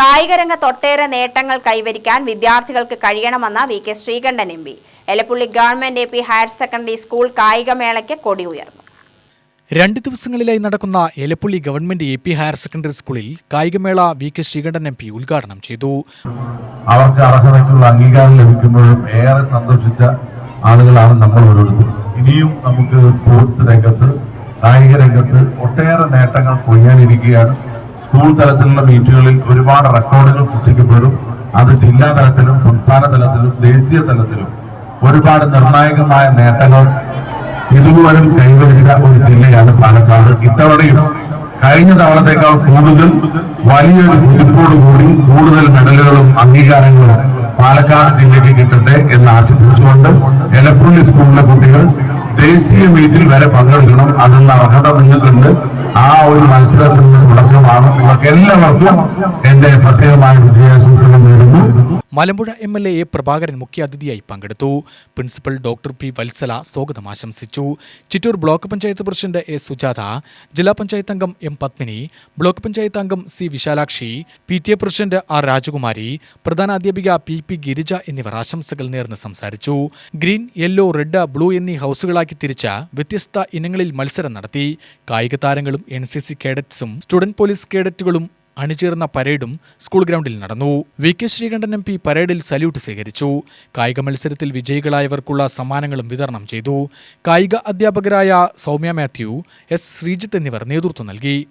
കായികരംഗത്ത് രംഗത്തൊട്ടേറെ നേട്ടങ്ങൾ കൈവരിക്കാൻ വിദ്യാർത്ഥികൾക്ക് കഴിയണമെന്ന V K Sreekandan M P. Elappully government A P higher secondary school കായികമേളയ്ക്ക് കൊടി ഉയർന്നു. രണ്ട് ദിവസങ്ങളിലായി നടക്കുന്ന Elappully government A P higher secondary സ്കൂളിൽ കായികമേള V K Sreekandan M P ഉദ്ഘാടനം ചെയ്തു. അവർക്ക് അർഹതയ്ക്കുള്ള അംഗീകാരം ലഭിക്കുമ്പോഴും ഏറെ സന്തോഷിച്ച ആളുകളാണ് നമ്മൾ ഓരോരുത്തരും. ഇനിയും നമുക്ക് സ്പോർട്സ് രംഗത്ത് കായിക രംഗത്ത് ഒട്ടേറെ നേട്ടങ്ങൾ കൊയ്യാനിരിക്കുകയാണ്. സ്കൂൾ തലത്തിലുള്ള മീറ്റുകളിൽ ഒരുപാട് റെക്കോർഡുകൾ സൃഷ്ടിക്കപ്പെടും. അത് ജില്ലാ തലത്തിലും സംസ്ഥാന തലത്തിലും ദേശീയ തലത്തിലും ഒരുപാട് നിർണായകമായ നേട്ടങ്ങൾ ഇതുപോലും കൈവരിച്ച ഒരു ജില്ലയാണ് പാലക്കാട്. ഇത്തവണയും കഴിഞ്ഞ തവണത്തേക്കാൾ കൂടുതൽ വലിയൊരു കുതിപ്പോടുകൂടി കൂടുതൽ മെഡലുകളും അംഗീകാരങ്ങളും പാലക്കാട് ജില്ലയ്ക്ക് കിട്ടട്ടെ എന്ന് ആശംസിച്ചുകൊണ്ട് എലക്ട്രോണിക് സ്കൂളിലെ കുട്ടികൾ ദേശീയ മീറ്റിൽ വരെ പങ്കെടുക്കണം അതിനുള്ള അർഹത നിങ്ങൾക്കുണ്ട്. ആ ഒരു തുടക്കമാണ് നിങ്ങൾക്ക് എല്ലാവർക്കും എന്റെ പ്രത്യേകമായ വിജയാശംസകൾ Malampuzha M L A A Prabhakaran മുഖ്യാതിഥിയായി പങ്കെടുത്തു. പ്രിൻസിപ്പൽ ഡോക്ടർ പി വത്സല സ്വാഗതം ആശംസിച്ചു. Chittur block panchayat president A Sujatha ജില്ലാ പഞ്ചായത്ത് അംഗം എം പത്മിനി ബ്ലോക്ക് പഞ്ചായത്ത് അംഗം C Visalakshi P T A president R Rajakumari പ്രധാന അധ്യാപിക പി പി ഗിരിജ എന്നിവർ ആശംസകൾ നേർന്ന് സംസാരിച്ചു. ഗ്രീൻ യെല്ലോ റെഡ് ബ്ലൂ എന്നീ ഹൗസുകളാക്കി തിരിച്ച വ്യത്യസ്ത ഇനങ്ങളിൽ മത്സരം നടത്തി. കായിക താരങ്ങളും എൻ സി സി കേഡറ്റ്സും സ്റ്റുഡന്റ് പോലീസ് കേഡറ്റുകളും അണിചേർന്ന പരേഡും സ്കൂൾ ഗ്രൗണ്ടിൽ നടന്നു. V K Sreekandan M P പരേഡിൽ സല്യൂട്ട് സ്വീകരിച്ചു കായിക മത്സരത്തിൽ വിജയികളായവർക്കുള്ള സമ്മാനങ്ങളും വിതരണം ചെയ്തു. കായിക അധ്യാപകരായ സൗമ്യ മാത്യു എസ് ശ്രീജിത്ത് എന്നിവർ നേതൃത്വം നൽകി.